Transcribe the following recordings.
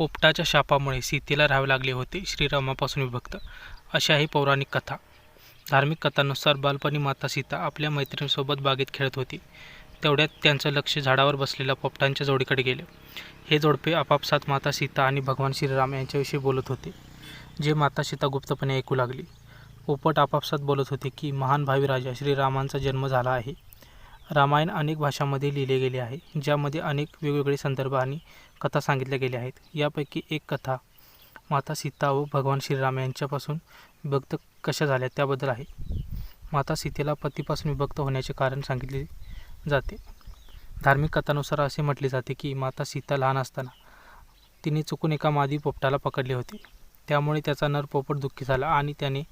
पोपटाच्या शापामुळे सीतेला राहावे लागले होते श्रीरामापासून विभक्त. अशा आहे पौराणिक कथा. धार्मिक कथांनुसार बालपणी माता सीता आपल्या मैत्रिणीसोबत बागेत खेळत होती. तेवढ्यात त्यांचं लक्ष झाडावर बसलेल्या पोपटांच्या जोडीकडे गेलं. हे जोडपे आपापसात माता सीता आणि भगवान श्रीराम यांच्याविषयी बोलत होते जे माता सीता गुप्तपणे ऐकू लागली. पोपट आपापसात बोलत होते की महान भावी राजा श्रीरामांचा जन्म झाला आहे. रामायण अनेक भाषांमध्ये लिहिले गेले आहे ज्यामध्ये अनेक वेगवेगळे संदर्भ आणि कथा सांगितल्या गेल्या आहेत. यापैकी एक कथा माता सीता व भगवान श्रीराम यांच्यापासून विभक्त कशा झाल्या त्याबद्दल आहे. माता सीतेला पतीपासून विभक्त होण्याचे कारण सांगितले जाते. धार्मिक कथानुसार असे म्हटले जाते की माता सीता लहान असताना तिने चुकून एका मादी पोपटाला पकडले होते. त्यामुळे त्याचा नर पोपट दुःखी झाला आणि त्याने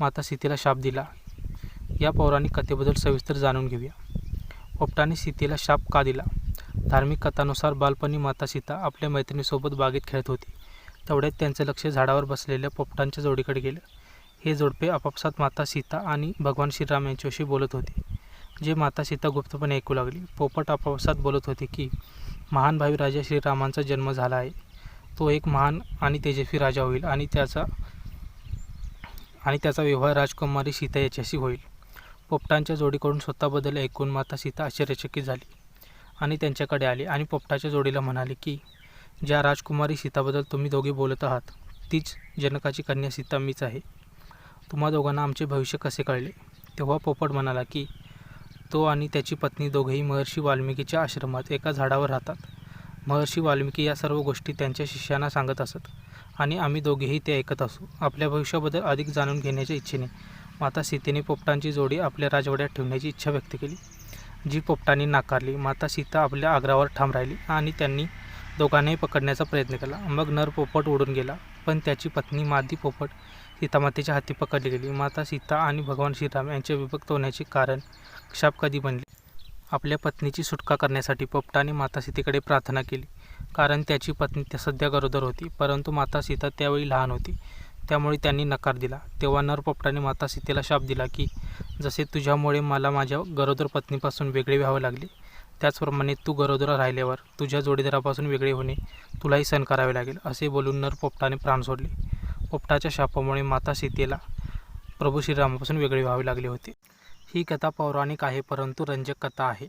माता सीतेला शाप दिला. या पौराणिक कथेबद्दल सविस्तर जाणून घेऊया. पोपटाने सीतेला शाप का दिला? धार्मिक कथानुसार बालपणी माता सीता आपल्या मैत्रिणीसोबत बागेत खेळत होती. तेवढ्यात त्यांचं लक्ष झाडावर बसलेल्या पोपटांच्या जोडीकडे गेलं. हे जोडपे आपापसात माता सीता आणि भगवान श्रीराम यांच्याविषयी बोलत होते. जे माता सीता गुप्तपणे ऐकू लागली. पोपट आपापसात बोलत होते की महान भावी राजा श्रीरामांचा जन्म झाला आहे. तो एक महान आणि तेजस्वी राजा होईल आणि त्याचा आणि त्याचा विवाह राजकुमारी सीता याच्याशी होईल. पोपटांच्या जोडीकडून स्वतःबद्दल ऐकून माता सीता आश्चर्यचकित झाली आणि त्यांच्याकडे आली आणि पोपटाच्या जोडीला म्हणाली की ज्या राजकुमारी सीताबद्दल तुम्ही दोघे बोलत आहात तीच जनकाची कन्या सीता मीच आहे. तुम्हा दोघांना आमचे भविष्य कसे कळले? तेव्हा पोपट म्हणाला की तो आणि त्याची पत्नी दोघेही महर्षी वाल्मिकीच्या आश्रमात एका झाडावर राहतात. महर्षी वाल्मिकी या सर्व गोष्टी त्यांच्या शिष्यांना सांगत असत आणि आम्ही दोघेही ते ऐकत असू. आपल्या भविष्याबद्दल अधिक जाणून घेण्याच्या इच्छेने माता सीतेने पोपटांची जोडी आपल्या राजवाड्यात ठेवण्याची इच्छा व्यक्त केली. जी पोपटांनी नाकारली माता सीता आपल्या आग्रावर ठाम राहिली आणि त्यांनी दोघांनाही पकडण्याचा प्रयत्न केला. मग नर पोपट उडून गेला पण त्याची पत्नी मादी पोपट सीतामातेच्या हाती पकडली गेली. माता सीता आणि भगवान श्रीराम यांचे विभक्त होण्याचे कारण शाप कधी बनले? आपल्या पत्नीची सुटका करण्यासाठी पोपटाने माता सीतेकडे प्रार्थना केली. कारण त्याची पत्नी त्या सध्या गरोदर होती परंतु माता सीता त्यावेळी लहान होती. त्यामुळे त्यांनी नकार दिला. तेव्हा नर पोपटाने माता सीतेला शाप दिला की जसे तुझ्यामुळे मला माझ्या गरोदर पत्नीपासून वेगळे व्हावे लागले त्याचप्रमाणे तू गरोदर राहिल्यावर तुझ्या जोडीदारापासून वेगळे होणे तुलाही सहन करावे लागेल असे बोलून नर पोपटाने प्राण सोडले. पोपटाच्या शापामुळे माता सीतेला प्रभू श्रीरामापासून वेगळे व्हावे लागले होते. ही कथा पौराणिक आहे परंतु रंजक कथा आहे.